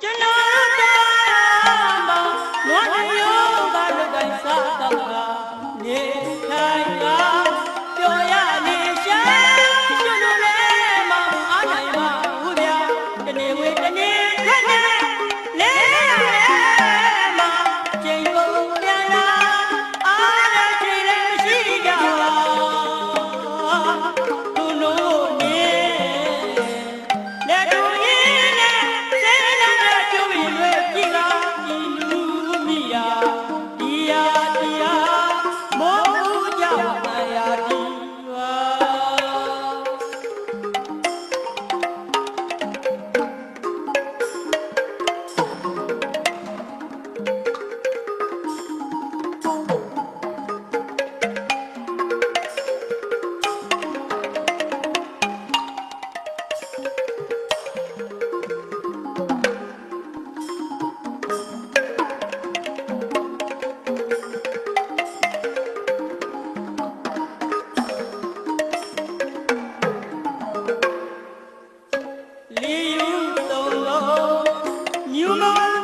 Janata, Mani Yoga, Dai Sadanga. you know I